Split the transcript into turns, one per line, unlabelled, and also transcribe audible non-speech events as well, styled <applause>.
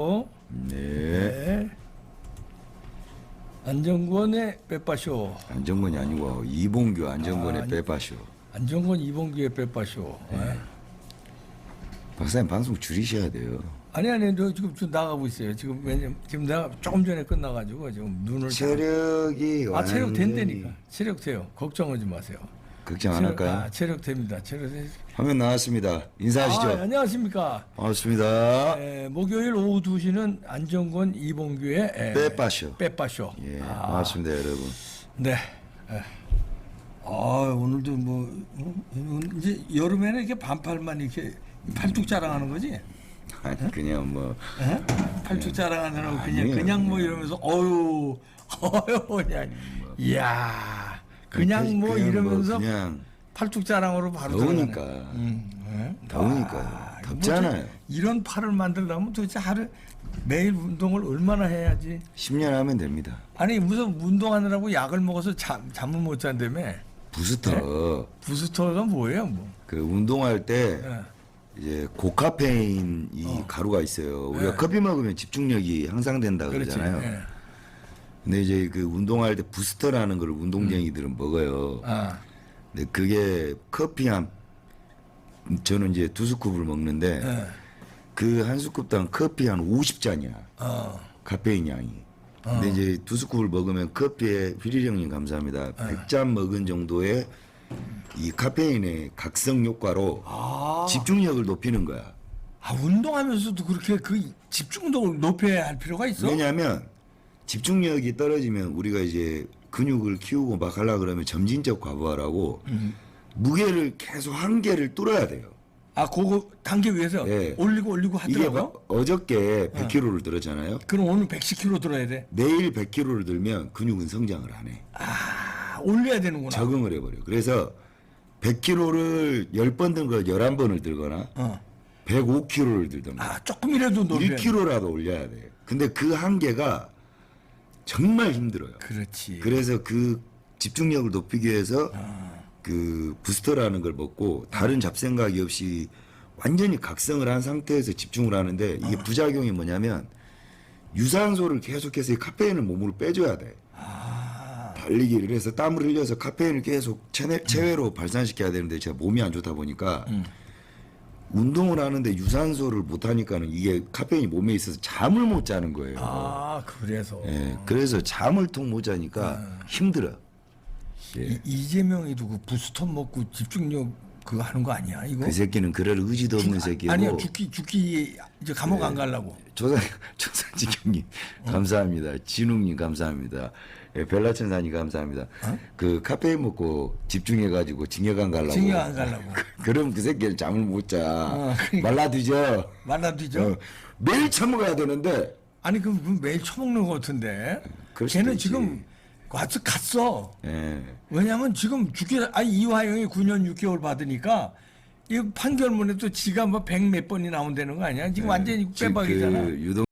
어?
네.
네. 안정권의 빼빠쇼.
안정권이 아니고 이봉규 안정권의
아,
빼빠쇼.
안정권 이봉규의 빼빠쇼. 네.
박사님 방송 줄이셔야 돼요.
아니 아니 저 지금 좀 나가고 있어요. 지금 왜냐면 지금 내가 조금 전에 끝나가지고 지금 눈을
체력이
아 체력
완전히
된다니까. 체력 돼요. 걱정하지 마세요.
걱정 안
체력-
할까요?
아, 체력 됩니다. 체력 돼.
화면 나왔습니다. 인사하시죠.
아, 안녕하십니까.
반갑습니다.
에, 목요일 오후 2시는 안정권 이봉규의 에,
빼빠쇼.
빼빠쇼.
예,
아,
반갑습니다, 여러분.
네. 예. 아 오늘도 뭐 어? 이제 여름에는 이렇게 반팔만 이렇게 팔뚝 자랑하는 거지?
아니 그냥 뭐
예? 팔뚝 자랑하느라고 그냥
아니에요.
그냥 뭐 이러면서 어유 어유 그냥 이야 그냥 뭐
그냥
이러면서
그냥
팔뚝 자랑으로 바로
더우니까.
음, 예?
더우니까요.
아,
덥잖아요.
뭐 저- 이런 팔을 만들려면 도대체 하루 매일 운동을 얼마나 해야지?
10년 하면 됩니다.
아니 무슨 운동하느라고 약을 먹어서 잠 잠을 못 잔다며?
부스터
부스터가 뭐예요, 뭐?
그 운동할 때
예.
이제 고카페인 이 가루가 있어요. 우리가
네.
커피 먹으면 집중력이 향상된다. 그러잖아요.
예.
근데 이제 그 운동할 때 부스터라는 걸 운동쟁이들은 먹어요.
아,
근데 그게 커피 한 저는 이제 두 스쿱을 먹는데
예.
그한 스쿱당 커피 한 50잔이야.
어,
카페인 양이. 근데 이제 두 스쿱을 먹으면 커피에 휘리령님 감사합니다. 100잔 먹은 정도의 이 카페인의 각성 효과로
아,
집중력을 높이는 거야.
아 운동하면서도 그렇게 그 집중력을 높여야 할 필요가 있어?
왜냐하면 집중력이 떨어지면 우리가 이제 근육을 키우고 막 하려 그러면 점진적 과부하라고
음.
무게를 계속 한계를 뚫어야 돼요.
아, 그거 단계 위해서
예.
올리고 올리고
이게
하더라고요.
막 어저께 100kg를 들었잖아요.
그럼 오늘 110kg 들어야 돼.
내일 100kg를 들면 근육은 성장을 안 해.
아, 올려야 되는구나.
적응을 해버려. 그래서 100kg를 10번 든 걸 11번을 들거나
어.
105kg를 들던가
아, 조금이라도 높여.
1kg라도 올려야 돼. 근데 그 한계가 정말 힘들어요.
그렇지.
그래서 그 집중력을 높이기 위해서
아.
그 부스터라는 걸 먹고 다른 잡생각이 없이 완전히 각성을 한 상태에서 집중을 하는데 이게
아.
부작용이 뭐냐면 유산소를 계속해서 이 카페인을 몸으로 빼줘야 돼.
아,
달리기를 해서 땀을 흘려서 카페인을 계속 체내, 체외로 발산시켜야 되는데 제가 몸이 안 좋다 보니까
음.
운동을 하는데 유산소를 못 하니까는 이게 카페인이 몸에 있어서 잠을 못 자는 거예요.
아, 그래서
예, 그래서 잠을 통 못 자니까 힘들어. 예.
이, 이재명이도 그 부스터 먹고 집중력 그거 하는 거 아니야? 이거?
그 새끼는 그럴 의지도 없는 새끼고
아니요, 죽기 죽기 이제 감옥
네.
안 가려고.
조상 조상직 형님 감사합니다. 진웅님 감사합니다. 예, 벨라천사님 감사합니다. 그 카페인 먹고 집중해가지고 징역 안 가려고.
징역 안 가려고. <laughs>
그럼 그 새끼는 잠을 못 자.
어, 그러니까.
말라뒤져.
말라뒤죠.
어, 매일 처먹어야 되는데
아니 그럼 그 매일 처먹는 것 같은데.
그럴 수도
걔는
있지.
지금 와서 갔어.
예.
왜냐면 지금 죽기 아니 이화영이 9년 6개월 받으니까 이 판결문에 또 지가 뭐 백 몇 번이 나온다는 거 아니야? 지금 완전히
지금
빼박이잖아.
그 유동